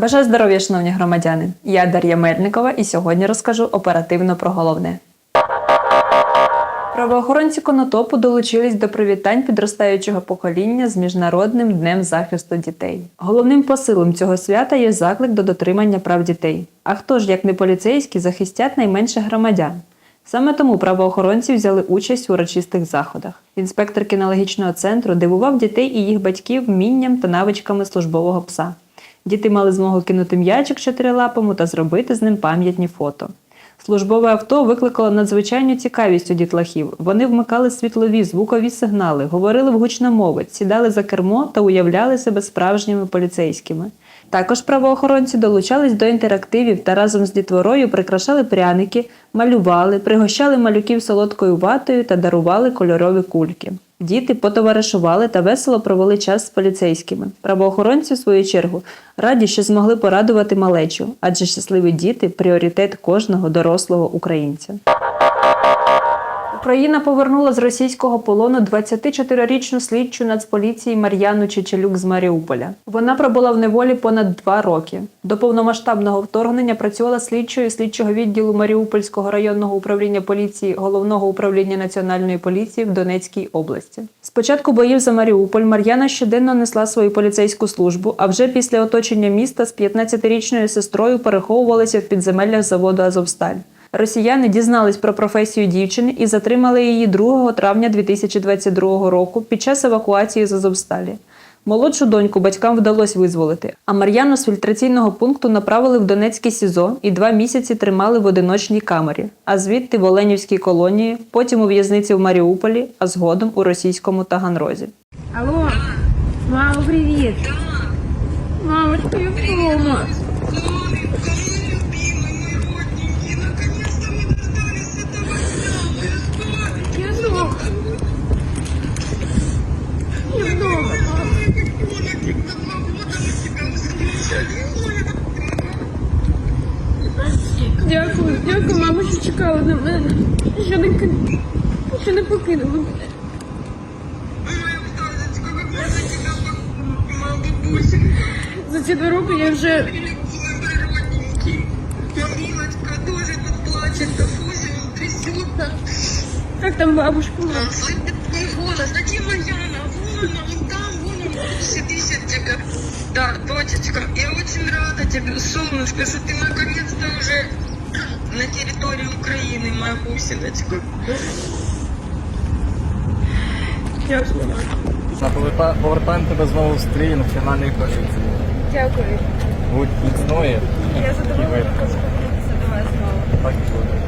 Бажаю здоров'я, шановні громадяни. Я Дар'я Мельникова і сьогодні розкажу оперативно про головне. Правоохоронці Конотопу долучились до привітань підростаючого покоління з Міжнародним днем захисту дітей. Головним посилом цього свята є заклик до дотримання прав дітей. А хто ж, як не поліцейські, захистять найменших громадян? Саме тому правоохоронці взяли участь у урочистих заходах. Інспектор кінологічного центру дивував дітей і їх батьків вмінням та навичками службового пса. Діти мали змогу кинути м'ячик чотирилапому та зробити з ним пам'ятні фото. Службове авто викликало надзвичайну цікавість у дітлахів. Вони вмикали світлові, звукові сигнали, говорили в гучномовець, сідали за кермо та уявляли себе справжніми поліцейськими. Також правоохоронці долучались до інтерактивів та разом з дітворою прикрашали пряники, малювали, пригощали малюків солодкою ватою та дарували кольорові кульки. Діти потоваришували та весело провели час з поліцейськими. Правоохоронці, в свою чергу, раді, що змогли порадувати малечу, адже щасливі діти пріоритет кожного дорослого українця. Україна повернула з російського полону 24-річну слідчу Нацполіції Мар'яну Чечелюк з Маріуполя. Вона пробула в неволі понад два роки. До повномасштабного вторгнення працювала слідчою слідчого відділу Маріупольського районного управління поліції головного управління національної поліції в Донецькій області. З початку боїв за Маріуполь Мар'яна щоденно несла свою поліцейську службу, а вже після оточення міста з 15-річною сестрою переховувалася в підземеллях заводу Азовсталь. Росіяни дізнались про професію дівчини і затримали її 2 травня 2022 року під час евакуації з Азовсталі. Молодшу доньку батькам вдалося визволити, а Мар'яну з фільтраційного пункту направили в Донецьке СІЗО і два місяці тримали в одиночній камері, а звідти в Оленівській колонії, потім у в'язниці в Маріуполі, а згодом у російському Таганрозі. Алло, мама, привет. Мамочка, я дома. мама, що чекала на мене. Що не, ки- що не покинула мене. За ці два роки я вже Милочка тоже тут плачет, да Фуся он трясется. як там бабушка. Он слышит твой голос. А где Марьяна? Вон она, вон там, вон она сидит от тебя. Да, дочечка, я очень рада тебе, солнышко, что ты наконец-то уже на территории Украины, моя бусиночка. Дякую. Та поверта- повертаємо тебе знову в стрій національної поліції. Дякую. Будь міцною. Я задоволена познайомитися до вас знову. Так і буде.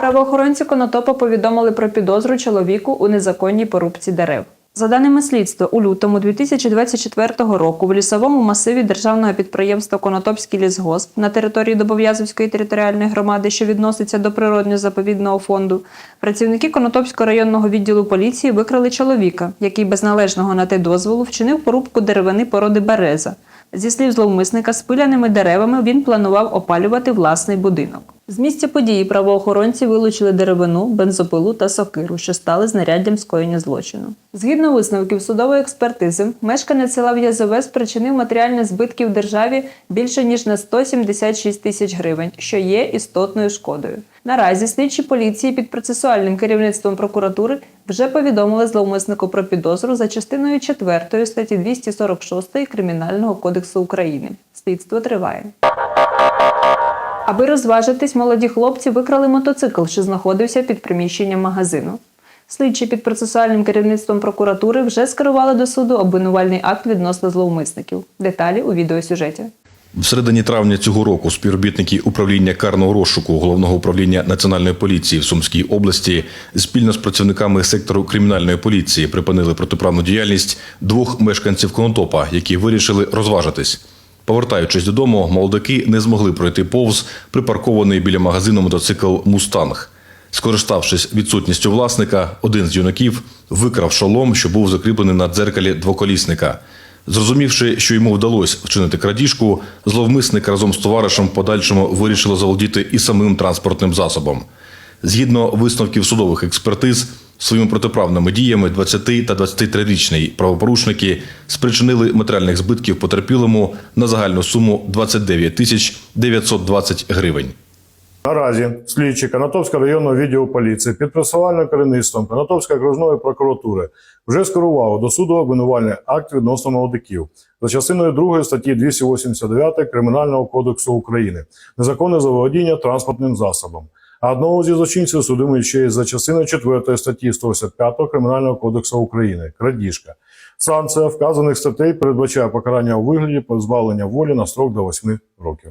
Правоохоронці Конотопа повідомили про підозру чоловіку у незаконній порубці дерев. За даними слідства, у лютому 2024 року в лісовому масиві державного підприємства Конотопський лісгосп на території Добов'язовської територіальної громади, що відноситься до природньо-заповідного фонду, працівники Конотопського районного відділу поліції викрали чоловіка, який без належного на те дозволу вчинив порубку деревини породи береза. Зі слів зловмисника, з пиляними деревами він планував опалювати власний будинок. З місця події правоохоронці вилучили деревину, бензопилу та сокиру, що стали знаряддям скоєння злочину. Згідно висновків судової експертизи, мешканець села В'язове спричинив матеріальні збитки в державі більше ніж на 176 тисяч гривень, що є істотною шкодою. Наразі слідчі поліції під процесуальним керівництвом прокуратури вже повідомили зловмиснику про підозру за частиною 4 статті 246 Кримінального кодексу України. Слідство триває. Аби розважитись, молоді хлопці викрали мотоцикл, що знаходився під приміщенням магазину. Слідчі під процесуальним керівництвом прокуратури вже скерували до суду обвинувальний акт відносно зловмисників. Деталі у відеосюжеті. В середині травня цього року співробітники управління карного розшуку головного управління національної поліції в Сумській області спільно з працівниками сектору кримінальної поліції припинили протиправну діяльність двох мешканців Конотопа, які вирішили розважитись. Повертаючись додому, молодики не змогли пройти повз припаркований біля магазину мотоцикл Мустанг. Скориставшись відсутністю власника, один з юнаків викрав шолом, що був закріплений на дзеркалі двоколісника. Зрозумівши, що йому вдалося вчинити крадіжку, зловмисник разом з товаришем в подальшому вирішило заволодіти і самим транспортним засобом. Згідно висновків судових експертиз, своїми протиправними діями 20 та 23-річні правопорушники спричинили матеріальних збитків потерпілому на загальну суму 29 тисяч 920 гривень. Наразі слідчі Канатовського районного відділу поліції під персональним керівництвом Канатовської окружної прокуратури вже скерували до суду обвинувальний акт відносно молодиків за частиною 2 статті 289 Кримінального кодексу України незаконне заволодіння транспортним засобом. А одного зі злочинців судимо ще й за частиною 4 статті 185 Кримінального кодексу України крадіжка. Санкція вказаних статей передбачає покарання у вигляді позбавлення волі на строк до 8 років.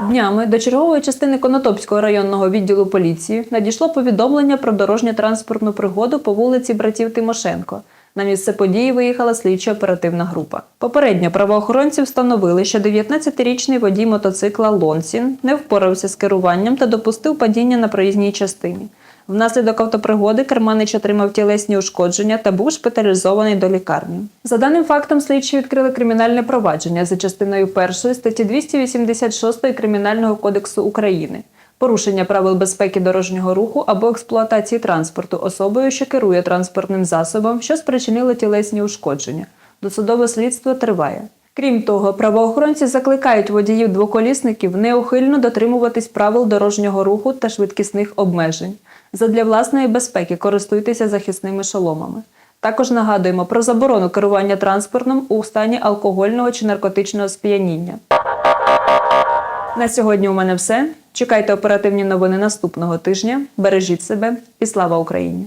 Днями до чергової частини Конотопського районного відділу поліції надійшло повідомлення про дорожньо-транспортну пригоду по вулиці братів Тимошенко. На місце події виїхала слідчо-оперативна група. Попередньо правоохоронці встановили, що 19-річний водій мотоцикла Лонсін не впорався з керуванням та допустив падіння на проїзній частині. Внаслідок автопригоди керманич отримав тілесні ушкодження та був шпиталізований до лікарні. За даним фактом, слідчі відкрили кримінальне провадження за частиною 1 статті 286 Кримінального кодексу України. Порушення правил безпеки дорожнього руху або експлуатації транспорту особою, що керує транспортним засобом, що спричинило тілесні ушкодження. Досудове слідство триває. Крім того, правоохоронці закликають водіїв двоколісників неухильно дотримуватись правил дорожнього руху та швидкісних обмежень. Задля власної безпеки користуйтеся захисними шоломами. Також нагадуємо про заборону керування транспортом у стані алкогольного чи наркотичного сп'яніння. На сьогодні у мене все. Чекайте оперативні новини наступного тижня. Бережіть себе і слава Україні!